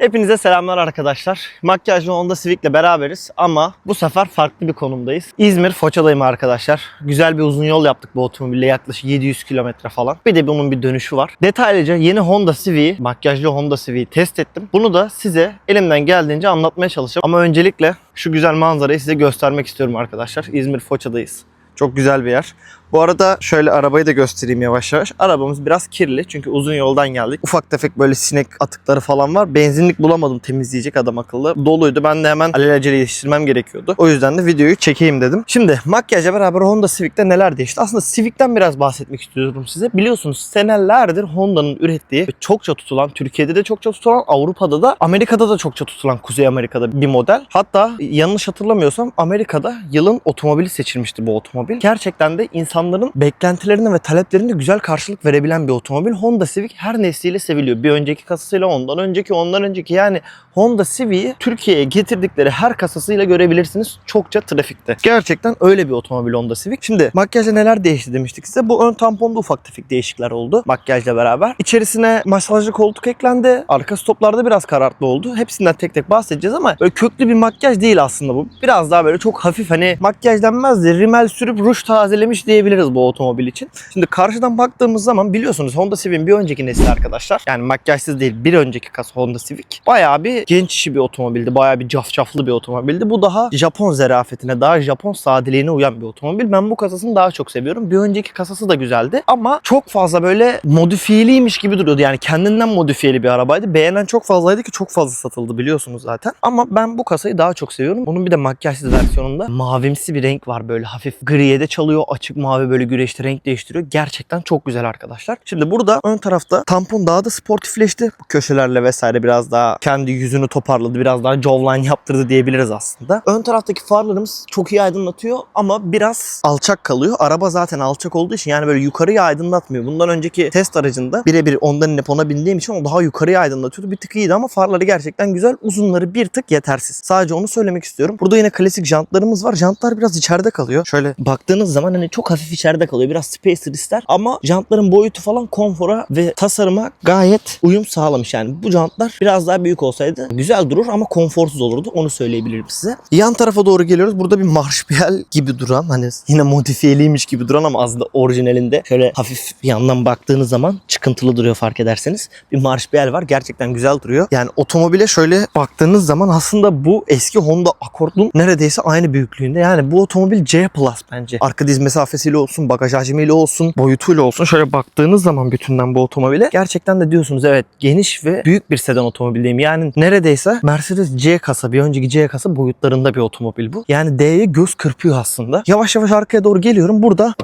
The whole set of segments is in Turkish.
Hepinize selamlar arkadaşlar. Makyajlı Honda Civic'le beraberiz ama bu sefer farklı bir konumdayız. İzmir Foça'dayım arkadaşlar. Güzel bir uzun yol yaptık bu otomobille yaklaşık 700 kilometre falan. Bir de bunun bir dönüşü var. Detaylıca yeni Honda Civic'i, makyajlı Honda Civic'i test ettim. Bunu da size elimden geldiğince anlatmaya çalışacağım. Ama öncelikle şu güzel manzarayı size göstermek istiyorum arkadaşlar. İzmir Foça'dayız. Çok güzel bir yer. Bu arada şöyle arabayı da göstereyim yavaş yavaş. Arabamız biraz kirli çünkü uzun yoldan geldik. Ufak tefek böyle sinek atıkları falan var. Benzinlik bulamadım temizleyecek adam akıllı. Doluydu. Ben de hemen alelacele yetiştirmem gerekiyordu. O yüzden de videoyu çekeyim dedim. Şimdi makyajla beraber Honda Civic'te neler değişti? Aslında Civic'ten biraz bahsetmek istiyorum size. Biliyorsunuz senelerdir Honda'nın ürettiği ve çokça tutulan, Türkiye'de de çokça tutulan, Avrupa'da da, Amerika'da da çokça tutulan Kuzey Amerika'da bir model. Hatta yanlış hatırlamıyorsam Amerika'da yılın otomobili seçilmişti bu otomobil. Gerçekten de insanların beklentilerine ve taleplerine güzel karşılık verebilen bir otomobil. Honda Civic her nesliyle seviliyor. Bir önceki kasasıyla ondan önceki, ondan önceki yani Honda Civic'i Türkiye'ye getirdikleri her kasasıyla görebilirsiniz çokça trafikte. Gerçekten öyle bir otomobil Honda Civic. Şimdi makyajda neler değişti demiştik size. Bu ön tamponda ufak tefek değişiklikler oldu makyajla beraber. İçerisine masajlı koltuk eklendi. Arka stoplarda biraz karartlı oldu. Hepsinden tek tek bahsedeceğiz ama böyle köklü bir makyaj değil aslında bu. Biraz daha böyle çok hafif hani makyaj denmez de rimel sürüp ruj tazelemiş diyebiliriz bu otomobil için. Şimdi karşıdan baktığımız zaman biliyorsunuz Honda Civic'in bir önceki nesli arkadaşlar. Yani makyajsız değil bir önceki kasa Honda Civic. Bayağı bir genç işi bir otomobildi. Bayağı bir cafcaflı bir otomobildi. Bu daha Japon zerafetine, daha Japon sadeliğine uyan bir otomobil. Ben bu kasasını daha çok seviyorum. Bir önceki kasası da güzeldi ama çok fazla böyle modifiyeliymiş gibi duruyordu. Yani kendinden modifiyeli bir arabaydı. Beğenen çok fazlaydı ki çok fazla satıldı biliyorsunuz zaten. Ama ben bu kasayı daha çok seviyorum. Bunun bir de makyajsız versiyonunda mavimsi bir renk var böyle hafif griye de çalıyor. Açık mavi böyle güreşte renk değiştiriyor. Gerçekten çok güzel arkadaşlar. Şimdi burada ön tarafta tampon daha da sportifleşti. Bu köşelerle vesaire biraz daha kendi yüzünü toparladı. Biraz daha jawline yaptırdı diyebiliriz aslında. Ön taraftaki farlarımız çok iyi aydınlatıyor ama biraz alçak kalıyor. Araba zaten alçak olduğu için yani böyle yukarıya aydınlatmıyor. Bundan önceki test aracında birebir ondan inip ona bindiğim için o daha yukarıya aydınlatıyordu. Bir tık iyiydi ama farları gerçekten güzel. Uzunları bir tık yetersiz. Sadece onu söylemek istiyorum. Burada yine klasik jantlarımız var. Jantlar biraz içeride kalıyor. Şöyle baktığınız zaman hani çok hafif içeride kalıyor. Biraz spacer ister ama jantların boyutu falan konfora ve tasarıma gayet uyum sağlamış. Yani bu jantlar biraz daha büyük olsaydı güzel durur ama konforsuz olurdu. Onu söyleyebilirim size. Yan tarafa doğru geliyoruz. Burada bir marşpiyel gibi duran hani yine modifiyeliymiş gibi duran ama aslında orijinalinde şöyle hafif yandan baktığınız zaman çıkıntılı duruyor fark ederseniz. Bir marşpiyel var. Gerçekten güzel duruyor. Yani otomobile şöyle baktığınız zaman aslında bu eski Honda Accord'un neredeyse aynı büyüklüğünde. Yani bu otomobil C Plus bence. Arka diz mesafesiyle olsun, bagaj hacmiyle olsun, boyutuyla olsun. Şöyle baktığınız zaman bütünden bu otomobile gerçekten de diyorsunuz evet geniş ve büyük bir sedan otomobildeyim. Yani neredeyse Mercedes C kasa, bir önceki C kasa boyutlarında bir otomobil bu. Yani D'ye göz kırpıyor aslında. Yavaş yavaş arkaya doğru geliyorum. Burada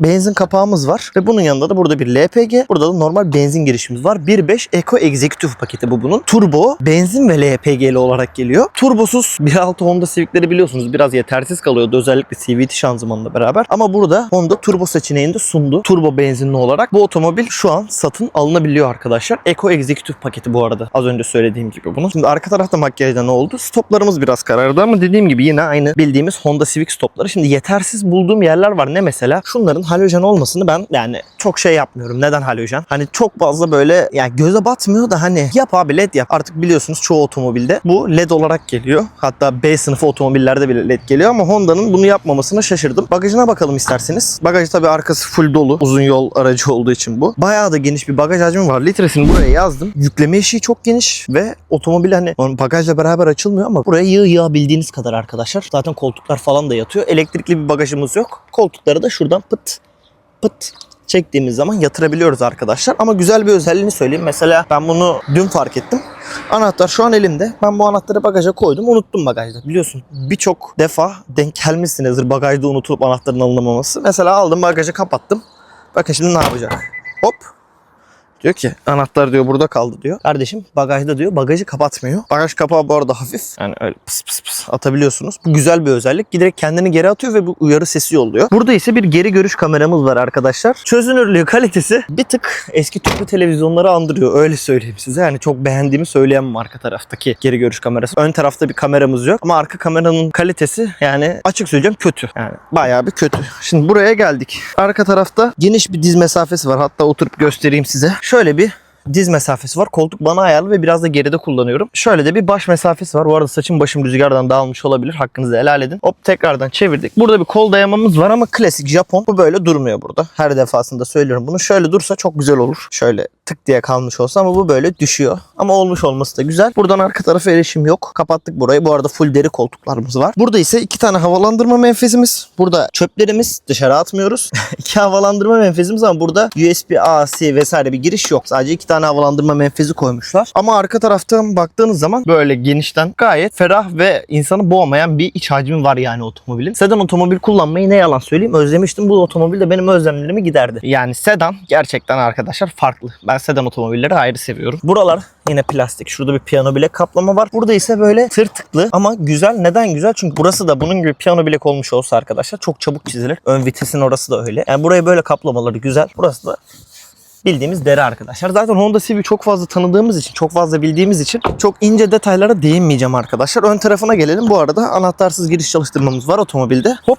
benzin kapağımız var ve bunun yanında da burada bir LPG, burada da normal benzin girişimiz var. 1.5 Eco Executive paketi bu bunun. Turbo, benzin ve LPG'li olarak geliyor. Turbosuz 1.6 Honda Civic'leri biliyorsunuz biraz yetersiz kalıyordu özellikle CVT şanzımanla beraber. Ama burada Honda turbo seçeneğini de sundu. Turbo benzinli olarak. Bu otomobil şu an satın alınabiliyor arkadaşlar. Eco Executive paketi bu arada. Az önce söylediğim gibi bunu. Şimdi arka tarafta makyajda ne oldu? Stoplarımız biraz karardı ama dediğim gibi yine aynı bildiğimiz Honda Civic stopları. Şimdi yetersiz bulduğum yerler var. Ne mesela? Şunların halojen olmasını ben yani çok şey yapmıyorum. Neden halojen? Hani çok fazla böyle yani göze batmıyor da hani yap abi led yap. Artık biliyorsunuz çoğu otomobilde bu led olarak geliyor. Hatta B sınıfı otomobillerde bile led geliyor ama Honda'nın bunu yapmamasına şaşırdım. Bagajına bakalım isterseniz. Bagajı tabii arkası full dolu. Uzun yol aracı olduğu için bu. Bayağı da geniş bir bagaj hacmi var. Litresini buraya yazdım. Yükleme eşiği çok geniş ve otomobil hani bagajla beraber açılmıyor ama buraya yığ yığabildiğiniz kadar arkadaşlar. Zaten koltuklar falan da yatıyor. Elektrikli bir bagajımız yok. Koltukları da şuradan pıt pıt çektiğimiz zaman yatırabiliyoruz arkadaşlar. Ama güzel bir özelliğini söyleyeyim. Mesela ben bunu dün fark ettim. Anahtar şu an elimde. Ben bu anahtarı bagaja koydum. Unuttum bagajda. Biliyorsun birçok defa denk gelmişsinizdir bagajda unutulup anahtarın alınamaması. Mesela aldım bagajı kapattım. Bakın şimdi ne yapacak? Hop. Diyor ki anahtar diyor burada kaldı diyor. Kardeşim bagajda diyor bagajı kapatmıyor. Bagaj kapağı bu arada hafif. Yani öyle pıs pıs pıs atabiliyorsunuz. Bu güzel bir özellik. Giderek kendini geri atıyor ve bu uyarı sesi yolluyor. Burada ise bir geri görüş kameramız var arkadaşlar. Çözünürlüğü kalitesi bir tık eski tüplü televizyonları andırıyor. Öyle söyleyeyim size. Yani çok beğendiğimi söyleyemem arka taraftaki geri görüş kamerası. Ön tarafta bir kameramız yok. Ama arka kameranın kalitesi yani açık söyleyeceğim kötü. Yani bayağı bir kötü. Şimdi buraya geldik. Arka tarafta geniş bir diz mesafesi var. Hatta oturup göstereyim size. Şöyle bir diz mesafesi var. Koltuk bana ayarlı ve biraz da geride kullanıyorum. Şöyle de bir baş mesafesi var. Bu arada saçım başım rüzgardan dağılmış olabilir. Hakkınızı helal edin. Hop tekrardan çevirdik. Burada bir kol dayamamız var ama klasik Japon. Bu böyle durmuyor burada. Her defasında söylüyorum bunu. Şöyle dursa çok güzel olur. Şöyle tık diye kalmış olsa ama bu böyle düşüyor. Ama olmuş olması da güzel. Buradan arka tarafa erişim yok. Kapattık burayı. Bu arada full deri koltuklarımız var. Burada ise iki tane havalandırma menfezimiz. Burada çöplerimiz dışarı atmıyoruz. iki havalandırma menfezimiz ama burada USB-A-C vesaire bir giriş yok. Sadece iki tane havalandırma menfezi koymuşlar. Ama arka taraftan baktığınız zaman böyle genişten gayet ferah ve insanı boğmayan bir iç hacmi var yani otomobilin. Sedan otomobil kullanmayı ne yalan söyleyeyim özlemiştim. Bu otomobil de benim özlemlerimi giderdi. Yani sedan gerçekten arkadaşlar farklı. Ben sedan otomobilleri ayrı seviyorum. Buralar yine plastik. Şurada bir piyano bilek kaplama var. Burada ise böyle tırtıklı ama güzel. Neden güzel? Çünkü burası da bunun gibi piyano bilek olmuş olsa arkadaşlar çok çabuk çizilir. Ön vitesin orası da öyle. Yani buraya böyle kaplamaları güzel. Burası da bildiğimiz deri arkadaşlar. Zaten Honda Civic çok fazla tanıdığımız için, çok fazla bildiğimiz için çok ince detaylara değinmeyeceğim arkadaşlar. Ön tarafına gelelim. Bu arada anahtarsız giriş çalıştırmamız var otomobilde. Hop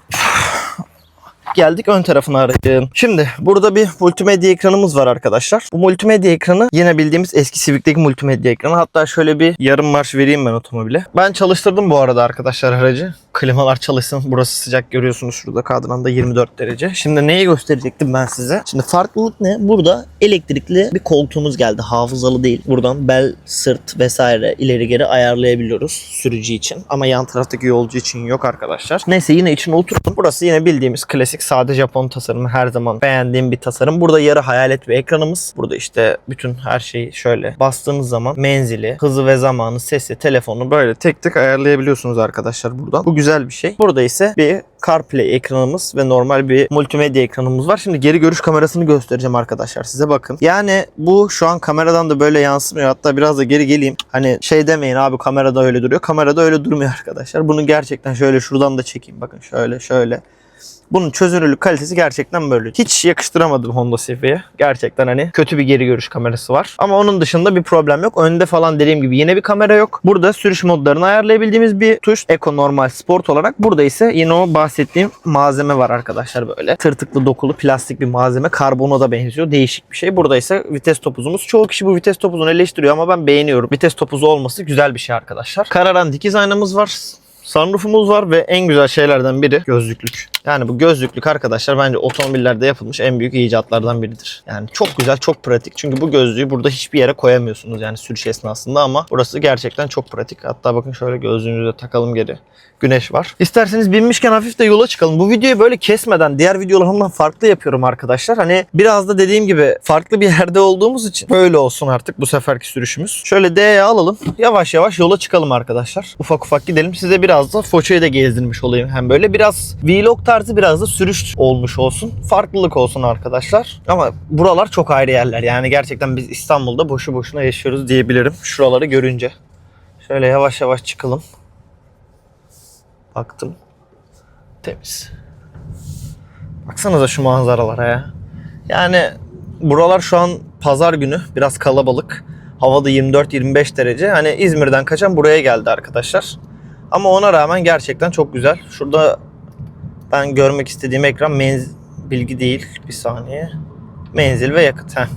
geldik ön tarafına aracın. Şimdi burada bir multimedya ekranımız var arkadaşlar. Bu multimedya ekranı yine bildiğimiz eski Civic'teki multimedya ekranı. Hatta şöyle bir yarım marş vereyim ben otomobile. Ben çalıştırdım bu arada arkadaşlar aracı. Klimalar çalışsın. Burası sıcak görüyorsunuz şurada kadranda 24 derece. Şimdi neyi gösterecektim ben size? Şimdi farklılık ne? Burada elektrikli bir koltuğumuz geldi. Hafızalı değil. Buradan bel, sırt vesaire ileri geri ayarlayabiliyoruz sürücü için. Ama yan taraftaki yolcu için yok arkadaşlar. Neyse yine içine oturdum. Burası yine bildiğimiz klasik sade Japon tasarımı. Her zaman beğendiğim bir tasarım. Burada yarı hayalet bir ekranımız. Burada işte bütün her şeyi şöyle bastığınız zaman menzili, hızı ve zamanı, sesi, telefonu böyle tek tek ayarlayabiliyorsunuz arkadaşlar buradan. Bu güzel bir şey. Burada ise bir CarPlay ekranımız ve normal bir multimedya ekranımız var. Şimdi geri görüş kamerasını göstereceğim arkadaşlar size bakın. Yani bu şu an kameradan da böyle yansımıyor. Hatta biraz da geri geleyim. Hani şey demeyin abi kamerada öyle duruyor. Kamerada öyle durmuyor arkadaşlar. Bunu gerçekten şöyle şuradan da çekeyim. Bakın şöyle şöyle. Bunun çözünürlük kalitesi gerçekten böyle. Hiç yakıştıramadım Honda Civic'e. Gerçekten hani kötü bir geri görüş kamerası var. Ama onun dışında bir problem yok. Önde falan dediğim gibi yine bir kamera yok. Burada sürüş modlarını ayarlayabildiğimiz bir tuş. Eco, normal, sport olarak. Burada ise yine o bahsettiğim malzeme var arkadaşlar böyle. Tırtıklı dokulu plastik bir malzeme. Karbona da benziyor. Değişik bir şey. Burada ise vites topuzumuz. Çoğu kişi bu vites topuzunu eleştiriyor ama ben beğeniyorum. Vites topuzu olması güzel bir şey arkadaşlar. Kararan dikiz aynamız var. Sunroofumuz var ve en güzel şeylerden biri gözlüklük. Yani bu gözlüklük arkadaşlar bence otomobillerde yapılmış en büyük icatlardan biridir. Yani çok güzel, çok pratik. Çünkü bu gözlüğü burada hiçbir yere koyamıyorsunuz yani sürüş esnasında ama burası gerçekten çok pratik. Hatta bakın şöyle gözlüğünüzü de takalım geri. Güneş var. İsterseniz binmişken hafif de yola çıkalım. Bu videoyu böyle kesmeden diğer videolarımdan farklı yapıyorum arkadaşlar. Hani biraz da dediğim gibi farklı bir yerde olduğumuz için böyle olsun artık bu seferki sürüşümüz. Şöyle D'ye alalım. Yavaş yavaş yola çıkalım arkadaşlar. Ufak ufak gidelim. Size biraz da Foça'yı da gezdirmiş olayım. Hem böyle biraz vlog tarzı biraz da sürüş olmuş olsun. Farklılık olsun arkadaşlar. Ama buralar çok ayrı yerler. Yani gerçekten biz İstanbul'da boşu boşuna yaşıyoruz diyebilirim. Şuraları görünce. Şöyle yavaş yavaş çıkalım. Baktım. Temiz. Baksanıza şu manzaralara ya. Yani buralar şu an pazar günü biraz kalabalık. Havada 24-25 derece. Hani İzmir'den kaçan buraya geldi arkadaşlar. Ama ona rağmen gerçekten çok güzel. Şurada ben görmek istediğim ekran menz bilgi değil. Bir saniye. Menzil ve yakıt. Heh.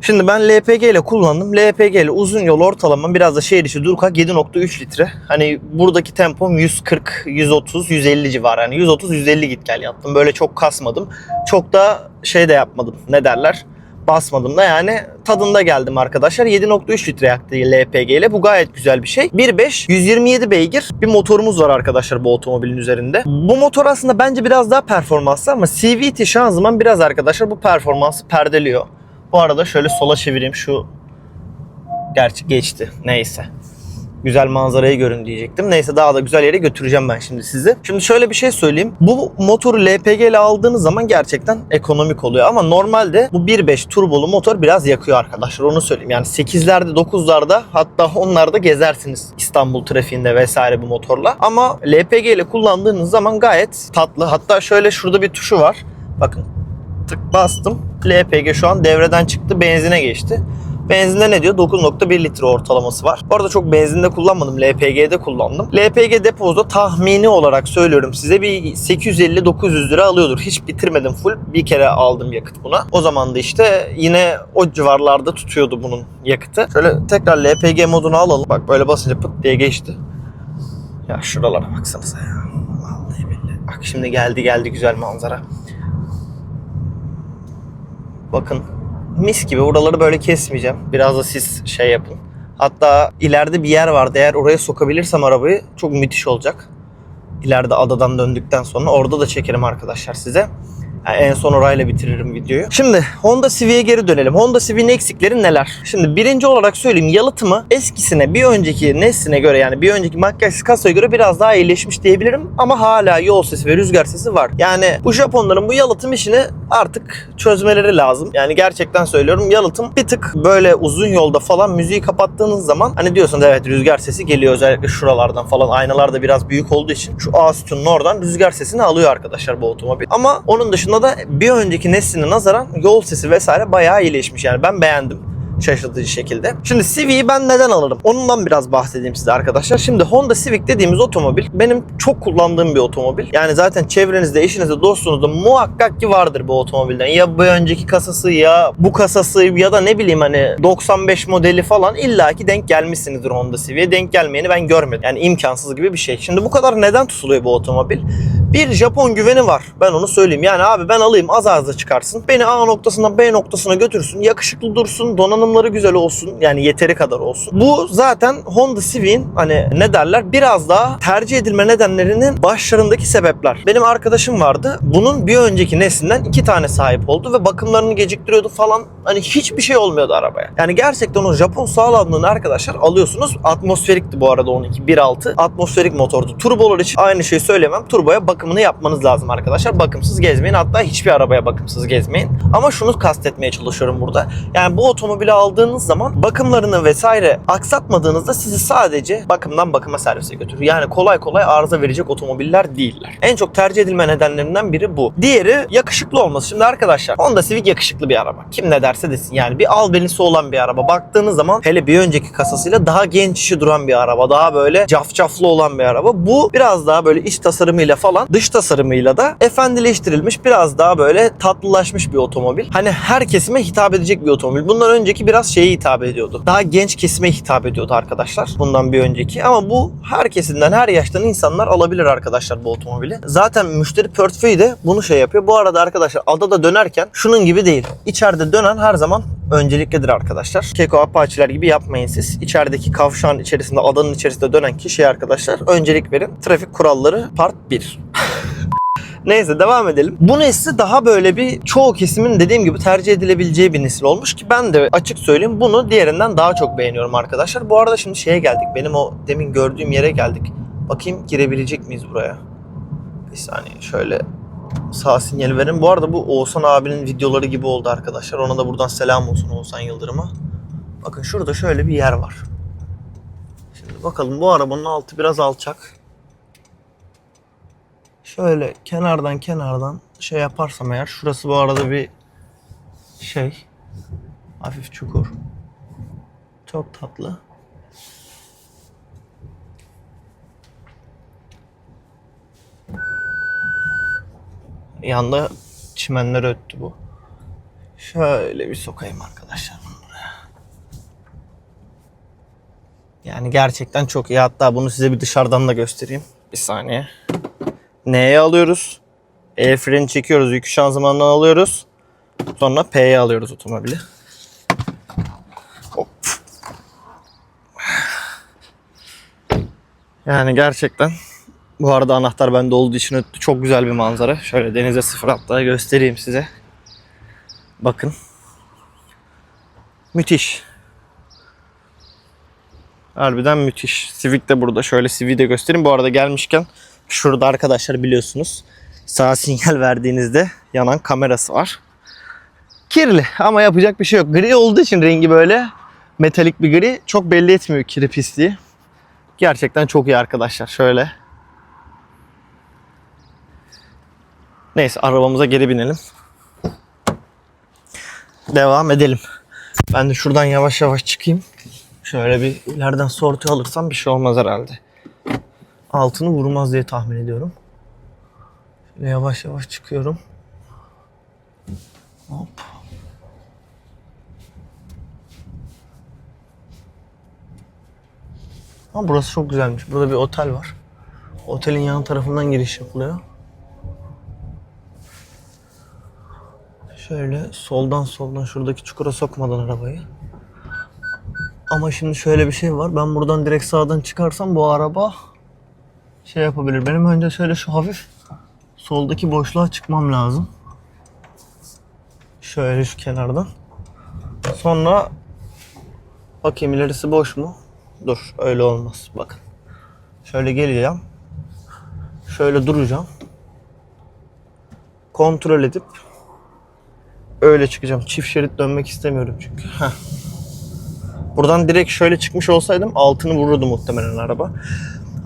Şimdi ben LPG ile kullandım. LPG ile uzun yol ortalama biraz da şehir içi Durkak 7.3 litre. Hani buradaki tempom 140, 130, 150 civarı. Yani 130, 150 git gel yaptım. Böyle çok kasmadım. Çok da şey de yapmadım. Ne derler? Basmadım da yani tadında geldim arkadaşlar. 7.3 litre yaktı LPG ile. Bu gayet güzel bir şey. 1.5 127 beygir bir motorumuz var arkadaşlar bu otomobilin üzerinde. Bu motor aslında bence biraz daha performanslı ama CVT şanzıman biraz arkadaşlar bu performansı perdeliyor. Bu arada şöyle sola çevireyim şu Gerçi geçti. Neyse. Güzel manzarayı görün diyecektim. Neyse daha da güzel yere götüreceğim ben şimdi sizi. Şimdi şöyle bir şey söyleyeyim. Bu motoru LPG ile aldığınız zaman gerçekten ekonomik oluyor. Ama normalde bu 1.5 turbolu motor biraz yakıyor arkadaşlar. Onu söyleyeyim. Yani 8'lerde 9'larda hatta 10'larda gezersiniz İstanbul trafiğinde vesaire bu motorla. Ama LPG ile kullandığınız zaman gayet tatlı. Hatta şöyle şurada bir tuşu var. Bakın tık bastım. LPG şu an devreden çıktı. Benzine geçti. Benzinde ne diyor? 9.1 litre ortalaması var. Bu arada çok benzinde kullanmadım. LPG'de kullandım. LPG depozda tahmini olarak söylüyorum size bir 850-900 lira alıyordur. Hiç bitirmedim full. Bir kere aldım yakıt buna. O zaman da işte yine o civarlarda tutuyordu bunun yakıtı. Şöyle tekrar LPG modunu alalım. Bak böyle basınca pıt diye geçti. Ya şuralara baksanıza ya. Vallahi billahi. Bak şimdi geldi geldi güzel manzara. Bakın mis gibi buraları böyle kesmeyeceğim. Biraz da siz şey yapın. Hatta ileride bir yer vardı. Eğer oraya sokabilirsem arabayı çok müthiş olacak. İleride adadan döndükten sonra orada da çekerim arkadaşlar size. Yani en son orayla bitiririm videoyu. Şimdi Honda Civic'e geri dönelim. Honda Civic'in eksikleri neler? Şimdi birinci olarak söyleyeyim yalıtımı eskisine bir önceki nesline göre yani bir önceki makyajsız kasaya göre biraz daha iyileşmiş diyebilirim. Ama hala yol sesi ve rüzgar sesi var. Yani bu Japonların bu yalıtım işini artık çözmeleri lazım. Yani gerçekten söylüyorum yalıtım bir tık böyle uzun yolda falan müziği kapattığınız zaman hani diyorsunuz evet rüzgar sesi geliyor özellikle şuralardan falan aynalar da biraz büyük olduğu için şu A sütunun oradan rüzgar sesini alıyor arkadaşlar bu otomobil. Ama onun dışında da bir önceki nesline nazaran yol sesi vesaire bayağı iyileşmiş yani ben beğendim şaşırtıcı şekilde. Şimdi Civic'i ben neden alırım? Ondan biraz bahsedeyim size arkadaşlar. Şimdi Honda Civic dediğimiz otomobil benim çok kullandığım bir otomobil. Yani zaten çevrenizde, eşinizde, dostunuzda muhakkak ki vardır bu otomobilden. Ya bu önceki kasası ya bu kasası ya da ne bileyim hani 95 modeli falan illaki denk gelmişsinizdir Honda Civic'e. Denk gelmeyeni ben görmedim. Yani imkansız gibi bir şey. Şimdi bu kadar neden tutuluyor bu otomobil? Bir Japon güveni var. Ben onu söyleyeyim. Yani abi ben alayım az az da çıkarsın. Beni A noktasından B noktasına götürsün. Yakışıklı dursun. Donanımları güzel olsun. Yani yeteri kadar olsun. Bu zaten Honda Civic'in hani ne derler biraz daha tercih edilme nedenlerinin başlarındaki sebepler. Benim arkadaşım vardı. Bunun bir önceki neslinden iki tane sahip oldu ve bakımlarını geciktiriyordu falan. Hani hiçbir şey olmuyordu arabaya. Yani gerçekten o Japon sağlamlığını arkadaşlar alıyorsunuz. Atmosferikti bu arada 12 1.6. Atmosferik motordu. Turbolar için aynı şeyi söylemem. Turboya bakımını yapmanız lazım arkadaşlar. Bakımsız gezmeyin. Hatta hiçbir arabaya bakımsız gezmeyin. Ama şunu kastetmeye çalışıyorum burada. Yani bu otomobili aldığınız zaman bakımlarını vesaire aksatmadığınızda sizi sadece bakımdan bakıma servise götürür. Yani kolay kolay arıza verecek otomobiller değiller. En çok tercih edilme nedenlerinden biri bu. Diğeri yakışıklı olması. Şimdi arkadaşlar Honda Civic yakışıklı bir araba. Kim ne derse desin. Yani bir albenisi olan bir araba. Baktığınız zaman hele bir önceki kasasıyla daha genç işi duran bir araba. Daha böyle cafcaflı olan bir araba. Bu biraz daha böyle iç tasarımıyla falan dış tasarımıyla da efendileştirilmiş biraz daha böyle tatlılaşmış bir otomobil. Hani her kesime hitap edecek bir otomobil. Bundan önceki biraz şeye hitap ediyordu. Daha genç kesime hitap ediyordu arkadaşlar. Bundan bir önceki. Ama bu her kesimden her yaştan insanlar alabilir arkadaşlar bu otomobili. Zaten müşteri portföyü de bunu şey yapıyor. Bu arada arkadaşlar adada dönerken şunun gibi değil. İçeride dönen her zaman önceliklidir arkadaşlar. Keko Apache'ler gibi yapmayın siz. İçerideki kavşağın içerisinde adanın içerisinde dönen kişiye arkadaşlar öncelik verin. Trafik kuralları part 1. Neyse devam edelim. Bu nesli daha böyle bir çoğu kesimin dediğim gibi tercih edilebileceği bir nesil olmuş ki ben de açık söyleyeyim bunu diğerinden daha çok beğeniyorum arkadaşlar. Bu arada şimdi şeye geldik. Benim o demin gördüğüm yere geldik. Bakayım girebilecek miyiz buraya? Bir saniye şöyle sağ sinyal verin. Bu arada bu Oğuzhan abinin videoları gibi oldu arkadaşlar. Ona da buradan selam olsun Oğuzhan Yıldırım'a. Bakın şurada şöyle bir yer var. Şimdi bakalım bu arabanın altı biraz alçak. Şöyle kenardan kenardan şey yaparsam eğer şurası bu arada bir şey hafif çukur. Çok tatlı. Yanda çimenler öttü bu. Şöyle bir sokayım arkadaşlar bunu buraya. Yani gerçekten çok iyi. Hatta bunu size bir dışarıdan da göstereyim. Bir saniye. N'ye alıyoruz. El freni çekiyoruz. Yükü şanzımandan alıyoruz. Sonra P'ye alıyoruz otomobili. Hop. Yani gerçekten bu arada anahtar bende olduğu için. Çok güzel bir manzara. Şöyle denize sıfır hatta göstereyim size. Bakın. Müthiş. Harbiden müthiş. Civic de burada. Şöyle Civic'i de göstereyim. Bu arada gelmişken şurada arkadaşlar biliyorsunuz sağ sinyal verdiğinizde yanan kamerası var. Kirli ama yapacak bir şey yok. Gri olduğu için rengi böyle metalik bir gri çok belli etmiyor kiri pisliği. Gerçekten çok iyi arkadaşlar. Şöyle. Neyse arabamıza geri binelim. Devam edelim. Ben de şuradan yavaş yavaş çıkayım. Şöyle bir ileriden sortu alırsam bir şey olmaz herhalde. Altını vurmaz diye tahmin ediyorum. Şöyle yavaş yavaş çıkıyorum. Hop. Ha, burası çok güzelmiş. Burada bir otel var. Otelin yan tarafından giriş yapılıyor. Şöyle soldan soldan şuradaki çukura sokmadan arabayı. Ama şimdi şöyle bir şey var. Ben buradan direkt sağdan çıkarsam bu araba şey yapabilir. Benim önce şöyle şu hafif soldaki boşluğa çıkmam lazım. Şöyle şu kenardan. Sonra bakayım ilerisi boş mu? Dur öyle olmaz. Bakın. Şöyle geleceğim. Şöyle duracağım. Kontrol edip öyle çıkacağım. Çift şerit dönmek istemiyorum çünkü. Heh. Buradan direkt şöyle çıkmış olsaydım altını vururdu muhtemelen araba.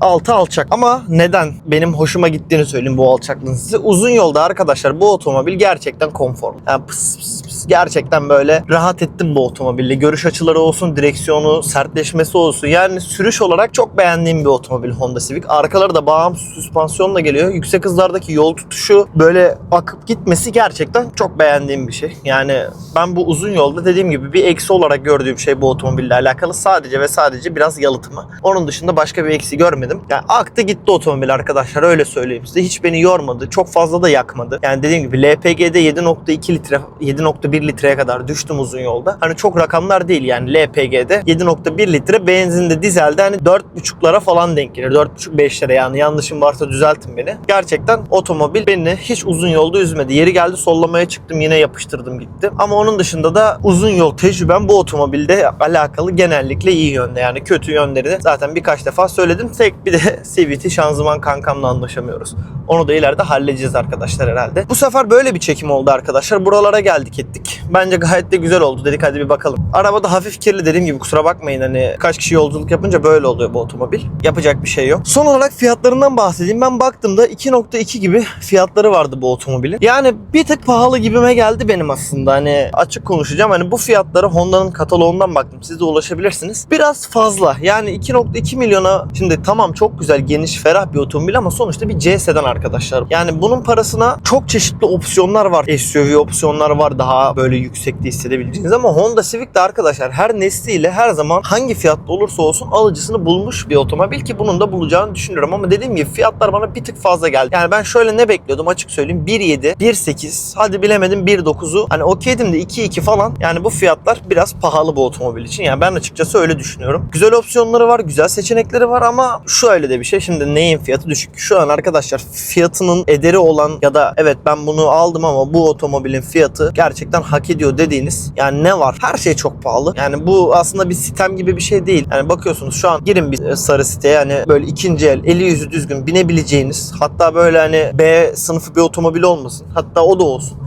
Altı alçak ama neden benim hoşuma gittiğini söyleyeyim bu alçaklığın size. Uzun yolda arkadaşlar bu otomobil gerçekten konforlu. Yani pıs pıs pıs gerçekten böyle rahat ettim bu otomobille. Görüş açıları olsun, direksiyonu, sertleşmesi olsun. Yani sürüş olarak çok beğendiğim bir otomobil Honda Civic. Arkaları da bağımsız süspansiyonla geliyor. Yüksek hızlardaki yol tutuşu böyle akıp gitmesi gerçekten çok beğendiğim bir şey. Yani ben bu uzun yolda dediğim gibi bir eksi olarak gördüğüm şey bu otomobille alakalı sadece ve sadece biraz yalıtımı. Onun dışında başka bir eksi görmedim. Yani aktı gitti otomobil arkadaşlar öyle söyleyeyim size. Hiç beni yormadı. Çok fazla da yakmadı. Yani dediğim gibi LPG'de 7.2 litre 7.1 litreye kadar düştüm uzun yolda. Hani çok rakamlar değil yani LPG'de 7.1 litre benzinde dizelde hani 4.5'lara falan denk gelir. 4.5-5'lere yani yanlışım varsa düzeltin beni. Gerçekten otomobil beni hiç uzun yolda üzmedi. Yeri geldi sollamaya çıktım yine yapıştırdım gittim. Ama onun dışında da uzun yol tecrübem bu otomobilde alakalı genellikle iyi yönde. Yani kötü yönleri zaten birkaç defa söyledim. Tek bir de CVT şanzıman kankamla anlaşamıyoruz. Onu da ileride halledeceğiz arkadaşlar herhalde. Bu sefer böyle bir çekim oldu arkadaşlar. Buralara geldik ettik. Bence gayet de güzel oldu. Dedik hadi bir bakalım. Araba da hafif kirli dediğim gibi kusura bakmayın hani kaç kişi yolculuk yapınca böyle oluyor bu otomobil. Yapacak bir şey yok. Son olarak fiyatlarından bahsedeyim. Ben baktığımda 2.2 gibi fiyatları vardı bu otomobilin. Yani bir tık pahalı gibime geldi benim aslında. Hani açık konuşacağım. Hani bu fiyatları Honda'nın kataloğundan baktım. Siz de ulaşabilirsiniz. Biraz fazla. Yani 2.2 milyona şimdi tamam çok güzel geniş ferah bir otomobil ama sonuçta bir C sedan arkadaşlar. Yani bunun parasına çok çeşitli opsiyonlar var. SUV opsiyonlar var daha böyle yüksekte hissedebileceğiniz ama Honda Civic de arkadaşlar her nesliyle her zaman hangi fiyatta olursa olsun alıcısını bulmuş bir otomobil ki bunun da bulacağını düşünüyorum ama dediğim gibi fiyatlar bana bir tık fazla geldi. Yani ben şöyle ne bekliyordum açık söyleyeyim 1.7, 1.8 hadi bilemedim 1.9'u hani okeydim de 2.2 falan yani bu fiyatlar biraz pahalı bu otomobil için yani ben açıkçası öyle düşünüyorum. Güzel opsiyonları var, güzel seçenekleri var ama şöyle de bir şey şimdi neyin fiyatı düşük? Şu an arkadaşlar fiyatının ederi olan ya da evet ben bunu aldım ama bu otomobilin fiyatı gerçekten hak ediyor dediğiniz yani ne var? Her şey çok pahalı. Yani bu aslında bir sitem gibi bir şey değil. Yani bakıyorsunuz şu an girin bir sarı siteye yani böyle ikinci el, eli yüzü düzgün binebileceğiniz hatta böyle hani B sınıfı bir otomobil olmasın. Hatta o da olsun.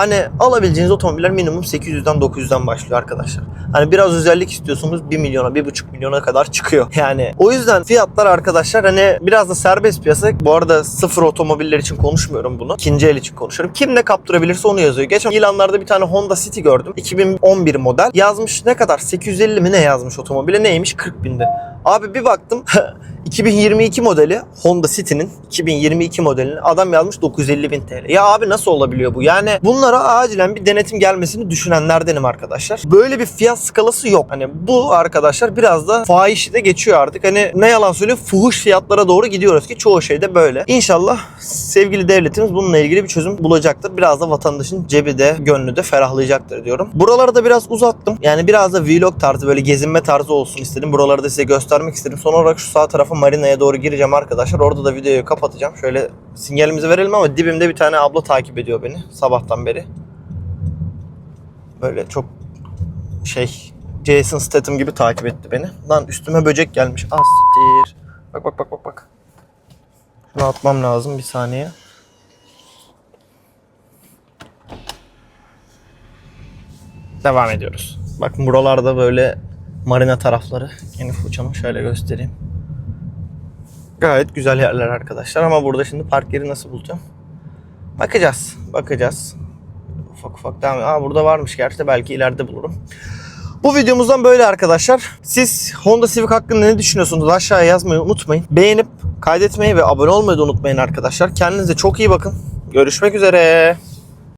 Hani alabileceğiniz otomobiller minimum 800'den 900'den başlıyor arkadaşlar. Hani biraz özellik istiyorsunuz 1 milyona 1,5 milyona kadar çıkıyor. Yani o yüzden fiyatlar arkadaşlar hani biraz da serbest piyasa. Bu arada sıfır otomobiller için konuşmuyorum bunu. İkinci el için konuşuyorum. Kim ne kaptırabilirse onu yazıyor. Geçen ilanlarda bir tane Honda City gördüm. 2011 model. Yazmış ne kadar? 850 mi ne yazmış otomobile? Neymiş? 40 binde. Abi bir baktım 2022 modeli Honda City'nin 2022 modelini adam yazmış 950 bin TL. Ya abi nasıl olabiliyor bu? Yani bunlara acilen bir denetim gelmesini düşünenlerdenim arkadaşlar. Böyle bir fiyat skalası yok. Hani bu arkadaşlar biraz da fahişi de geçiyor artık. Hani ne yalan söyleyeyim fuhuş fiyatlara doğru gidiyoruz ki çoğu şeyde böyle. İnşallah sevgili devletimiz bununla ilgili bir çözüm bulacaktır. Biraz da vatandaşın cebi de gönlü de ferahlayacaktır diyorum. Buraları da biraz uzattım. Yani biraz da vlog tarzı böyle gezinme tarzı olsun istedim. Buraları da size göstermek istedim. Son olarak şu sağ tarafa marinaya doğru gireceğim arkadaşlar. Orada da videoyu kapatacağım. Şöyle sinyalimizi verelim ama dibimde bir tane abla takip ediyor beni sabahtan beri. Böyle çok şey Jason Statham gibi takip etti beni. Lan üstüme böcek gelmiş. Ah. Bak bak bak bak bak. Şunu atmam lazım bir saniye. Devam ediyoruz. Bak buralarda böyle marina tarafları. Yeni Foça'mı şöyle göstereyim. Gayet güzel yerler arkadaşlar ama burada şimdi park yeri nasıl bulacağım? Bakacağız. Bakacağız. Ufak ufak devam. Aa burada varmış gerçi belki ileride bulurum. Bu videomuzdan böyle arkadaşlar. Siz Honda Civic hakkında ne düşünüyorsunuz? Aşağıya yazmayı unutmayın. Beğenip kaydetmeyi ve abone olmayı da unutmayın arkadaşlar. Kendinize çok iyi bakın. Görüşmek üzere.